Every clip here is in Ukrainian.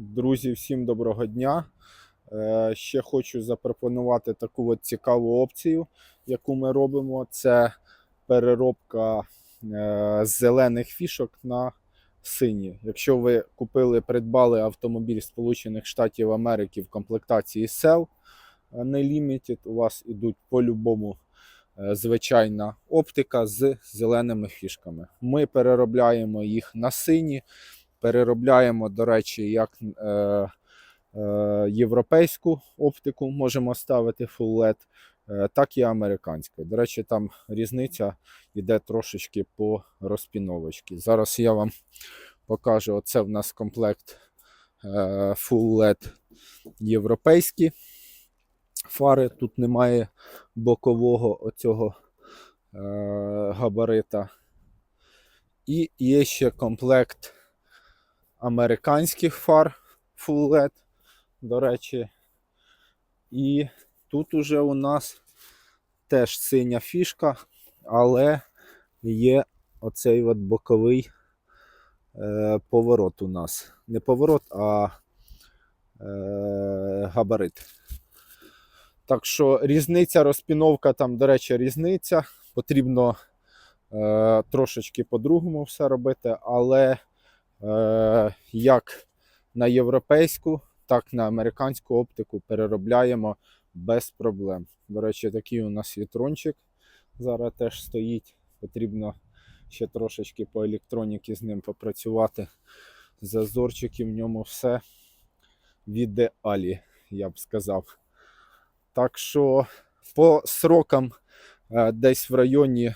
Друзі, всім доброго дня. Е, Ще хочу запропонувати таку от цікаву опцію, яку ми робимо. Це переробка е, зелених фішок на сині. Якщо ви купили, придбали автомобіль Сполучених Штатів Америки в комплектації Cell а не Limited, у вас ідуть по-любому е, звичайна оптика з зеленими фішками. Ми переробляємо їх на сині. Переробляємо, до речі, як е, е, європейську оптику можемо ставити Full LED, е, так і американську. До речі, там різниця йде трошечки по розпіновочці. Зараз я вам покажу. Оце в нас комплект е, Full LED європейські фари. Тут немає бокового оцього е, габарита. І є ще комплект американських фар Full LED, до речі. І тут уже у нас теж синя фішка, але є оцей от боковий е, поворот у нас. Не поворот, а е, габарит. Так що різниця, розпіновка там, до речі, різниця. Потрібно е, трошечки по-другому все робити, але е, як на європейську, так на американську оптику переробляємо без проблем. До речі, такий у нас вітрончик зараз теж стоїть. Потрібно ще трошечки по електроніки з ним попрацювати. Зазорчики в ньому все в ідеалі, я б сказав. Так що по срокам е, десь в районі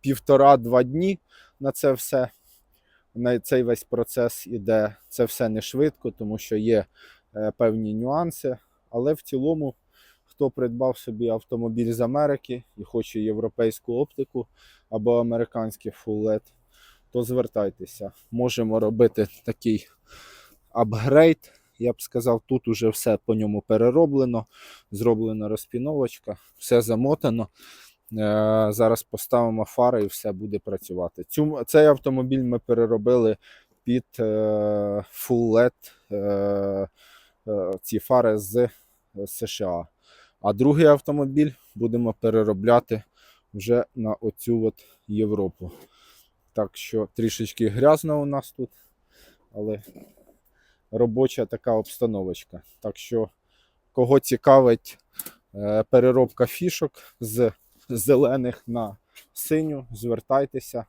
півтора-два дні на це все. На цей весь процес іде. Це все не швидко, тому що є е, певні нюанси. Але в цілому, хто придбав собі автомобіль з Америки і хоче європейську оптику або американський Full LED, то звертайтеся. Можемо робити такий апгрейд. Я б сказав, тут уже все по ньому перероблено, зроблена розпіновочка, все замотано. Е, Зараз поставимо фари і все буде працювати. Цю, цей автомобіль ми переробили під е, Full LED е, ці фари з США. А другий автомобіль будемо переробляти вже на оцю от Європу. Так що трішечки грязно у нас тут, але робоча така обстановочка. Так що, кого цікавить переробка фішок з зелених на синю, звертайтеся.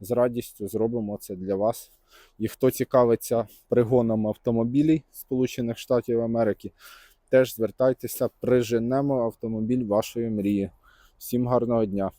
З радістю зробимо це для вас. І хто цікавиться пригоном автомобілів Сполучених Штатів Америки, теж звертайтеся, приженемо автомобіль вашої мрії. Всім гарного дня!